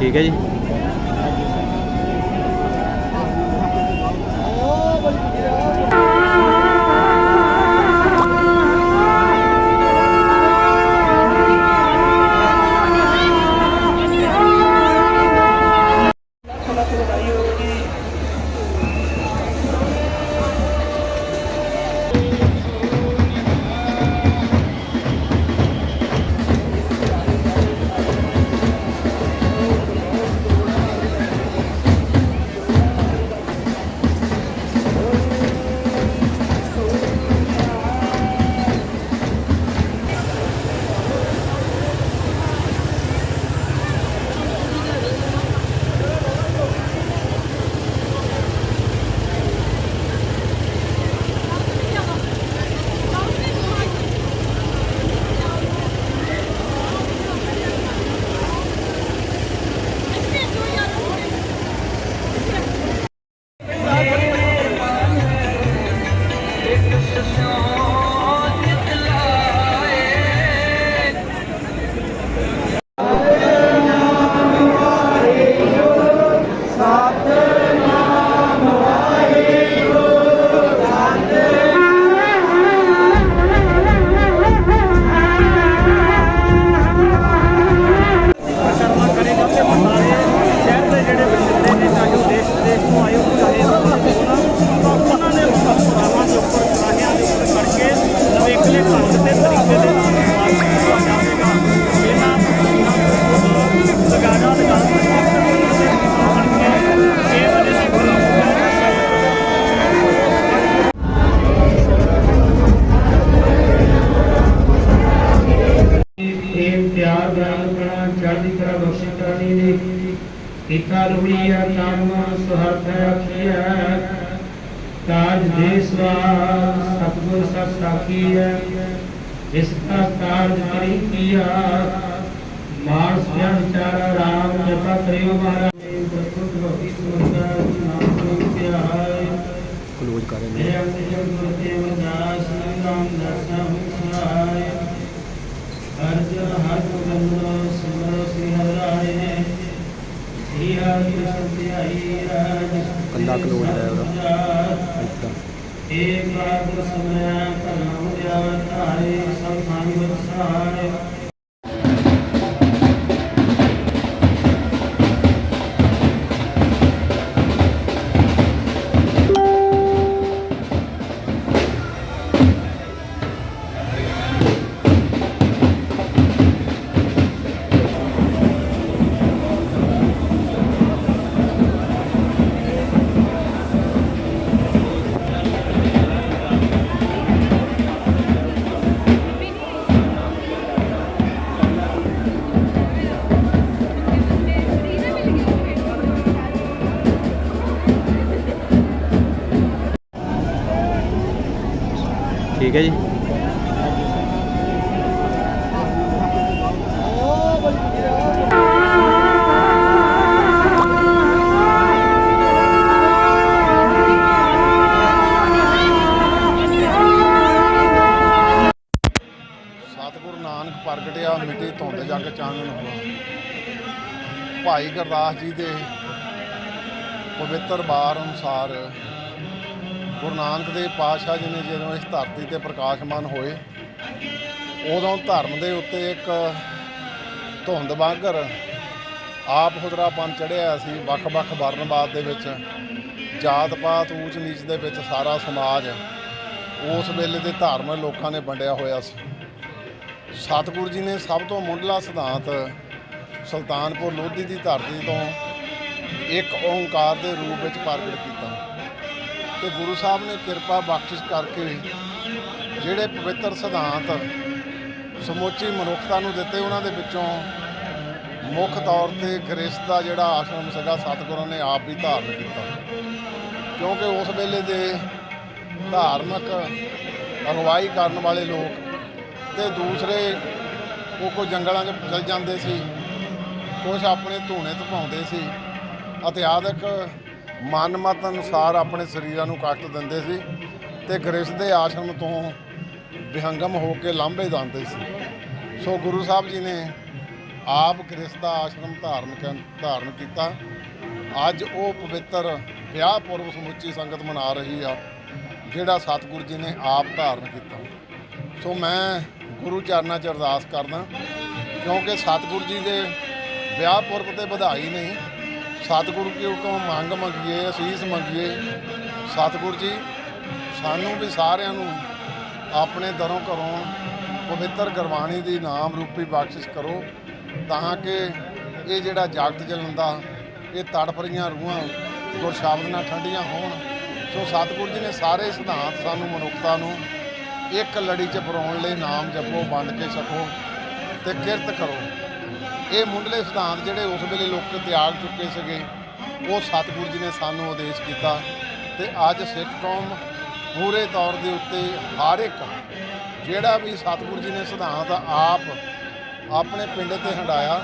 ਠੀਕ ਹੈ ਜੀ। ਕੀਤਾ ਰੁੜੀਆ ਨਾਮ ਸੁਹਰਤ ਆਖੀਐ ਕਾਜ ਦੇਸਵਾ ਸਤਗੁਰ ਸਤ ਸਾਖੀ ਹੈ ਜਿਸ ਦਾ ਕਾਰਜ ਕਰੀ ਕੀਆ ਮਾਨਸ ਪਿਆ ਵਿਚਾਰਾ ਰਾਮ ਜਪਾ ਕਰਿਓ ਮਹਾਰਾਜ। ਪ੍ਰਤੁਤ ਭਗਤੀ ਸੁਣਦਾ ਨਾਮ ਤੋਂ ਧਿਆਇ ਕਲੋਜ਼ ਕਰ ਰਹੇ ਨੇ ਅੰਦਰ ਜਗ ਗੁਰਤੇ ਅਮਰਦਾਸ ਰਾਮ ਦਾਸਾ ਹੁਸਾਇ ਅਰਜਨ ਹਰ ਗੰਧ ਸਿਮਰੋ ਸ੍ਰੀ ਹਰਿ ਸ੍ਰੀ ਹਰਿ ਹੈ ਉਹਦਾ। ਇੱਦਾਂ ਏਕ ਬਾਤ ਸਮਿਆ ਕਰਮ ਦਿਆ ਧਾਰੇ ਸਭ ਸੰਗ ਵਸਾਰੇ ਠੀਕ ਹੈ ਜੀ। ਸਤਿਗੁਰੂ ਨਾਨਕ ਪ੍ਰਗਟਿਆ, ਮਿੱਟੀ ਧੁੰਦ ਜਗ ਚਾਨਣ ਹੋਆ। ਭਾਈ ਗੁਰਦਾਸ ਜੀ ਦੇ ਪਵਿੱਤਰ ਬਾਰ ਅਨੁਸਾਰ ਗੁਰੂ ਨਾਨਕ ਦੇਵ ਪਾਤਸ਼ਾਹ ਜੀ ਨੇ ਜਦੋਂ ਇਸ ਧਰਤੀ ਤੇ ਪ੍ਰਕਾਸ਼ਮਾਨ ਹੋਏ, ਉਦੋਂ ਧਰਮ ਦੇ ਉੱਤੇ ਇੱਕ ਧੁੰਦ ਵਾਂਗਰ ਆਪ ਹੁਦਰਾਪਨ ਚੜਿਆ ਸੀ, ਵੱਖ-ਵੱਖ ਵਰਨਵਾਦ ਦੇ ਵਿੱਚ ਜਾਤ ਪਾਤ ਊਚ ਨੀਚ ਦੇ ਵਿੱਚ ਸਾਰਾ ਸਮਾਜ ਉਸ ਵੇਲੇ ਦੇ ਧਾਰਮਿਕ ਲੋਕਾਂ ਨੇ ਵੰਡਿਆ ਹੋਇਆ ਸੀ। ਸਤਿਗੁਰੂ ਜੀ ਨੇ ਸਭ ਤੋਂ ਮੁੱਢਲਾ ਸਿਧਾਂਤ ਸੁਲਤਾਨਪੁਰ ਲੋਧੀ ਦੀ ਧਰਤੀ ਤੋਂ ਇੱਕ ਓੰਕਾਰ ਦੇ ਰੂਪ ਵਿੱਚ ਪ੍ਰਗਟ ਕੀਤਾ। ਤੇ ਗੁਰੂ ਸਾਹਿਬ ਨੇ ਕਿਰਪਾ ਬਖਸ਼ਿਸ਼ ਕਰਕੇ ਜਿਹੜੇ ਪਵਿੱਤਰ ਸਿਧਾਂਤ ਸਮੁੱਚੀ ਮਨੁੱਖਤਾ ਨੂੰ ਦਿੱਤੇ, ਉਹਨਾਂ ਦੇ ਵਿੱਚੋਂ ਮੁੱਖ ਤੌਰ ਤੇ ਗ੍ਰਸਥ ਦਾ ਜਿਹੜਾ ਆਸ਼ਰਮ ਸੀਗਾ, ਸਤਿਗੁਰਾਂ ਨੇ ਆਪ ਵੀ ਧਾਰਨ ਕੀਤਾ। ਕਿਉਂਕਿ ਉਸ ਵੇਲੇ ਦੇ ਧਾਰਮਿਕ ਅਗਵਾਈ ਕਰਨ ਵਾਲੇ ਲੋਕ ਤੇ ਦੂਸਰੇ ਉਹ ਕੋ ਜੰਗਲਾਂ 'ਚ ਚਲ ਜਾਂਦੇ ਸੀ ਕੁਝ ਆਪਣੇ ਧੂਣੇ ਧਪਾਉਂਦੇ ਸੀ। ਇਤਿਹਾਸਕ ਮਨਮਤ ਅਨੁਸਾਰ ਆਪਣੇ ਸਰੀਰਾਂ ਨੂੰ ਕਸ਼ਟ ਦਿੰਦੇ ਸੀ ਤੇ ਗ੍ਰਿਸ ਦੇ ਆਸ਼ਰਮ ਤੋਂ ਵਿਹੰਗਮ ਹੋ ਕੇ ਲਾਂਭੇ ਜਾਂਦੇ ਸੀ। ਸੋ ਗੁਰੂ ਸਾਹਿਬ ਜੀ ਨੇ ਆਪ ਗ੍ਰਿਸ ਦਾ ਆਸ਼ਰਮ ਧਾਰਨ ਕਰ- ਧਾਰਨ ਕੀਤਾ। ਅੱਜ ਉਹ ਪਵਿੱਤਰ ਵਿਆਹ ਪੁਰਬ ਸਮੁੱਚੀ ਸੰਗਤ ਮਨਾ ਰਹੀ ਆ, ਜਿਹੜਾ ਸਤਿਗੁਰੂ ਜੀ ਨੇ ਆਪ ਧਾਰਨ ਕੀਤਾ। ਸੋ ਮੈਂ ਗੁਰੂ ਚਰਨਾਂ 'ਚ ਅਰਦਾਸ ਕਰਦਾ, ਕਿਉਂਕਿ ਸਤਿਗੁਰੂ ਜੀ ਦੇ ਵਿਆਹ ਪੁਰਬ ਤੇ ਵਧਾਈ ਨਹੀਂ ਸਤਿਗੁਰੂ ਕੀ ਕੋਲੋਂ ਮੰਗ ਮੰਗੀਏ, ਅਸੀਸ ਮੰਗੀਏ। ਸਤਿਗੁਰੂ ਜੀ, ਸਾਨੂੰ ਵੀ ਸਾਰਿਆਂ ਨੂੰ ਆਪਣੇ ਦਰੋਂ ਘਰੋਂ ਪਵਿੱਤਰ ਗੁਰਬਾਣੀ ਦੀ ਨਾਮ ਰੂਪੀ ਬਖਸ਼ਿਸ਼ ਕਰੋ ਤਾਂ ਕਿ ਇਹ ਜਿਹੜਾ ਜਾਗਤ ਜਲੰਦਾ ਇਹ ਤੜਫ ਰਹੀਆਂ ਰੂਹਾਂ ਗੁਰਸ਼ਬਦ ਨਾਲ ਠੰਡੀਆਂ ਹੋਣ। ਸੋ ਸਤਿਗੁਰੂ ਜੀ ਨੇ ਸਾਰੇ ਸਿਧਾਂਤ ਸਾਨੂੰ ਮਨੁੱਖਤਾ ਨੂੰ ਇੱਕ ਲੜੀ 'ਚ ਪਰੋਣ ਲਈ ਨਾਮ ਜਪੋ, ਵੰਡ ਕੇ ਛਕੋ ਤੇ ਕਿਰਤ ਕਰੋ। ਇਹ ਮੁੱਢਲੇ ਸਿਧਾਂਤ ਜਿਹੜੇ ਉਸ ਵੇਲੇ ਲੋਕ ਤਿਆਗ ਚੁੱਕੇ ਸੀਗੇ, ਉਹ ਸਤਿਗੁਰੂ ਜੀ ਨੇ ਸਾਨੂੰ ਉਪਦੇਸ਼ ਕੀਤਾ ਤੇ ਅੱਜ ਸਿੱਖ ਕੌਮ ਪੂਰੇ ਤੌਰ ਦੇ ਉੱਤੇ ਹਰ ਇੱਕ, ਜਿਹੜਾ ਵੀ ਸਤਿਗੁਰੂ ਜੀ ਨੇ ਸਿਧਾਂਤ ਆਪ ਆਪਣੇ ਪਿੰਡ ਤੇ ਹੰਡਾਇਆ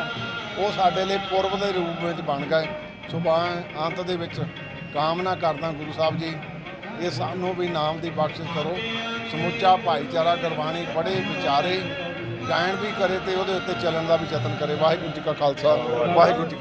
ਉਹ ਸਾਡੇ ਲਈ ਪੁਰਬ ਦੇ ਰੂਪ ਵਿੱਚ ਬਣ ਗਏ। ਸੋ ਅੰਤ ਦੇ ਵਿੱਚ ਕਾਮਨਾ ਕਰਦਾ ਗੁਰੂ ਸਾਹਿਬ ਜੀ, ਇਹ ਸਾਨੂੰ ਵੀ ਨਾਮ ਦੀ ਬਖਸ਼ਿਸ਼ ਕਰੋ। ਸਮੁੱਚਾ ਭਾਈਚਾਰਾ ਗੁਰਬਾਣੀ ਪੜ੍ਹੇ, ਵਿਚਾਰੇ ਗਾਇਣ ਵੀ ਕਰੇ ਤੇ ਉਹਦੇ ਉੱਤੇ ਚੱਲਣ ਦਾ ਵੀ ਯਤਨ ਕਰੇ। ਵਾਹਿਗੁਰੂ ਜੀ ਕਾ ਖਾਲਸਾ, ਵਾਹਿਗੁਰੂ ਜੀ